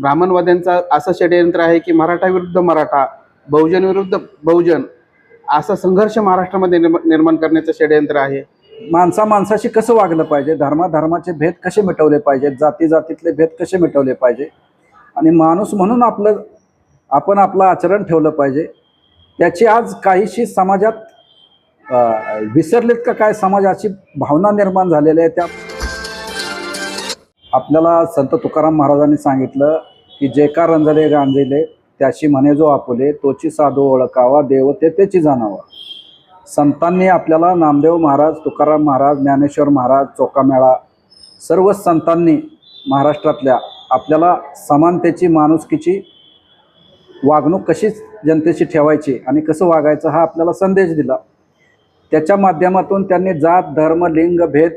ब्राह्मणवाद्यांचा असं षडयंत्र आहे की मराठा विरुद्ध मराठा बहुजन विरुद्ध बहुजन असा संघर्ष महाराष्ट्रामध्ये निर्माण करण्याचं षडयंत्र आहे. माणसा माणसाशी कसं वागलं पाहिजे? धर्माधर्माचे भेद कसे मिटवले पाहिजेत जाती जातीतले भेद कसे मिटवले पाहिजे? आणि माणूस म्हणून आपलं आपण आपलं आचरण ठेवलं पाहिजे. त्याची आज काहीशी समाजात विसरलेत का काय समाजाची भावना निर्माण झालेल्या आहे त्या आपल्याला संत तुकाराम महाराजांनी सांगितलं की जे का रंजले गांजले त्याशी म्हणे जो आपुले तोची साधू ओळखावा देव ते त्याची जाणावा. संतांनी आपल्याला नामदेव महाराज तुकाराम महाराज ज्ञानेश्वर महाराज चोकामेळा सर्व संतांनी महाराष्ट्रातल्या आपल्याला समानतेची माणुसकीची वागणूक कशी जनतेशी ठेवायची आणि कसं वागायचं हा आपल्याला संदेश दिला. त्याच्या माध्यमातून त्यांनी जात धर्म लिंग भेद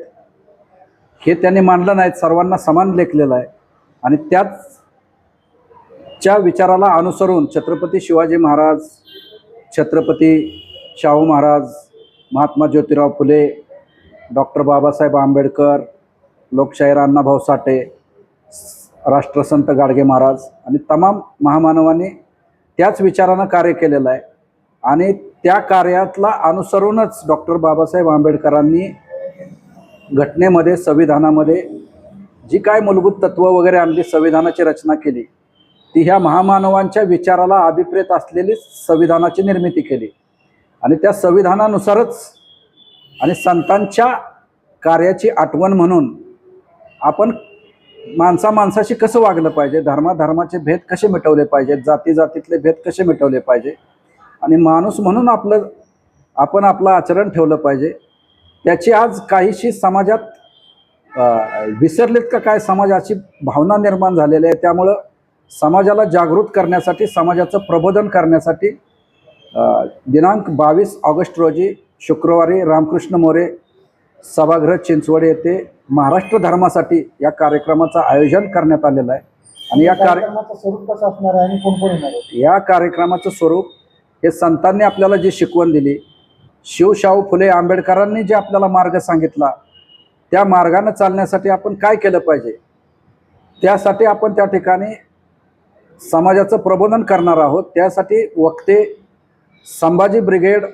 हे त्यांनी मानलं नाहीत सर्वांना समान लेखलेलं आहे. आणि त्याच च्या विचाराला अनुसरून छत्रपती शिवाजी महाराज छत्रपती शाहू महाराज महात्मा ज्योतिराव फुले डॉक्टर बाबासाहेब आंबेडकर लोकशाहीर अण्णाभाऊ साठे राष्ट्रसंत गाडगे महाराज आणि तमाम महामानवांनी त्याच विचारानं कार्य केलेलं आहे. आणि त्या कार्यातला अनुसरूनच डॉक्टर बाबासाहेब आंबेडकरांनी घटनेमध्ये संविधानामध्ये जी काय मूलभूत तत्त्व वगैरे आणली संविधानाची रचना केली ती ह्या महामानवांच्या विचाराला अभिप्रेत असलेली संविधानाची निर्मिती केली. आणि त्या संविधानानुसारच आणि संतांच्या कार्याची आठवण म्हणून आपण माणसा माणसाशी कसं वागलं पाहिजे धर्माधर्माचे भेद कसे मिटवले पाहिजेत जाती जातीतले भेद कसे मिटवले पाहिजे आणि माणूस म्हणून आपलं आपण आपलं आचरण ठेवलं पाहिजे त्याची आज काहीशी समाजात विसरलेत का काय समाजाची भावना निर्माण झालेली आहे. त्यामुळं समाजाला जागृत करण्यासाठी समाजाचं प्रबोधन करण्यासाठी दिनांक बावीस ऑगस्ट रोजी शुक्रवारी रामकृष्ण मोरे सभागृह चिंचवड येथे महाराष्ट्र धर्मासाठी या कार्यक्रमाचं आयोजन करण्यात आलेलं आहे. आणि या कार्य कार्यक्रमाचं स्वरूप कसं असणार आहे आणि कोण कोण येणार आहे? या कार्यक्रमाचं स्वरूप हे संतांनी आपल्याला जी शिकवण दिली शिवशाहू फुले आंबेडकरांनी जे आपल्याला मार्ग सांगितला त्या मार्गानं चालण्यासाठी आपण काय केलं पाहिजे? त्यासाठी आपण त्या ठिकाणी समाजाचं प्रबोधन करणार आहोत. त्यासाठी वक्ते संभाजी ब्रिगेड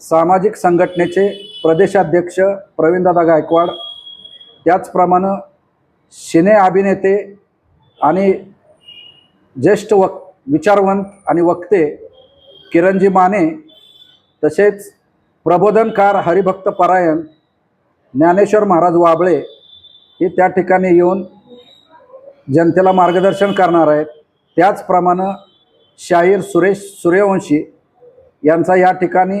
सामाजिक संघटनेचे प्रदेशाध्यक्ष प्रवीणदादा गायकवाड त्याचप्रमाणे शिने अभिनेते आणि ज्येष्ठ वक विचारवंत आणि वक्ते किरणजी माने तसेच प्रबोधनकार हरिभक्त परायण ज्ञानेश्वर महाराज वाबळे हे त्या ठिकाणी येऊन जनतेला मार्गदर्शन करणार आहेत. त्याचप्रमाणे शाहीर सुरेश सूर्यवंशी यांचा या ठिकाणी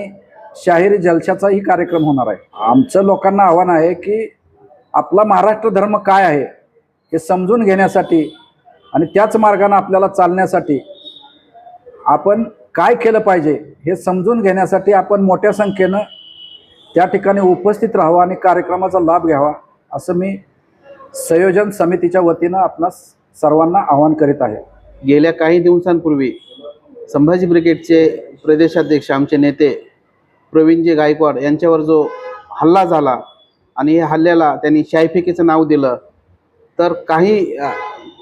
शाहीर जलशाचाही कार्यक्रम होणार आहे. आमचं लोकांना आव्हान आहे की आपला महाराष्ट्र धर्म काय आहे हे समजून घेण्यासाठी आणि त्याच मार्गाने आपल्याला चालण्यासाठी आपण काय केलं पाहिजे हे समजून घेण्यासाठी आपण मोठ्या संख्येनं त्या ठिकाणी उपस्थित राहावं आणि कार्यक्रमाचा लाभ घ्यावा असं मी संयोजन समितीच्या वतीनं आपणास सर्वांना आवाहन करीत आहे. गेल्या काही दिवसांपूर्वी संभाजी ब्रिगेडचे प्रदेशाध्यक्ष आमचे नेते प्रवीणजी गायकवाड यांच्यावर जो हल्ला झाला आणि या हल्ल्याला त्यांनी शायफिकेचं नाव दिलं तर काही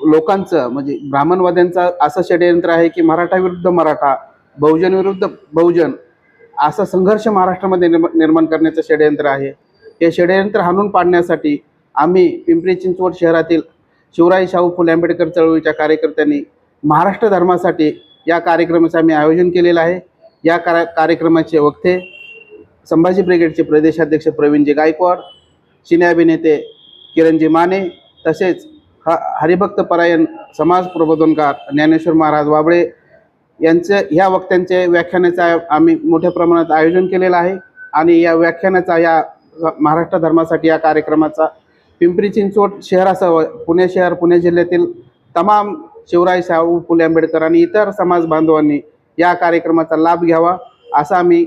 लोकांचं म्हणजे ब्राह्मणवाद्यांचा असं षडयंत्र आहे की मराठा विरुद्ध मराठा बहुजन विरुद्ध बहुजन असा संघर्ष महाराष्ट्रामध्ये निर्माण करण्याचं षडयंत्र आहे. हे षडयंत्र हाणून पाडण्यासाठी आम्ही पिंपरी चिंचवड शहरातील शिवराय शाहू फुले आंबेडकर चळवळीच्या कार्यकर्त्यांनी महाराष्ट्र धर्मासाठी या कार्यक्रमाचं आम्ही आयोजन केलेलं आहे. या कार्य कार्यक्रमाचे वक्ते संभाजी ब्रिगेडचे प्रदेशाध्यक्ष प्रवीणजी गायकवाड सिने अभिनेते किरणजी माने तसेच ह हरिभक्त परायण समाज प्रबोधनकार ज्ञानेश्वर महाराज वाबळे यांचे ह्या वक्त्यांचे व्याख्यानाचं आम्ही मोठ्या प्रमाणात आयोजन केलेलं आहे. आणि या व्याख्यानाचा या महाराष्ट्र धर्मासाठी या कार्यक्रमाचा पिंपरी चिंचवड शहरासह पुणे शहर पुणे जिल्ह्यातील तमाम शिवराय शाहू फुले आंबेडकर आणि इतर समाज बांधवांनी या कार्यक्रमाचा लाभ घ्यावा असं आम्ही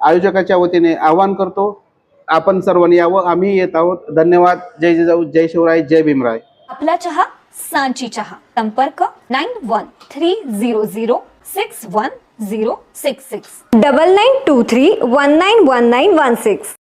आयोजकाच्या वतीने आवाहन करतो. आपण सर्वांनी यावं आम्ही येत आहोत. धन्यवाद. जय जिजाऊ जय शिवराय जय भीमराय. आपला चहा सांची चहा. संपर्क nine one three zero zero six one zero six six. Double nine two three one nine one nine one six.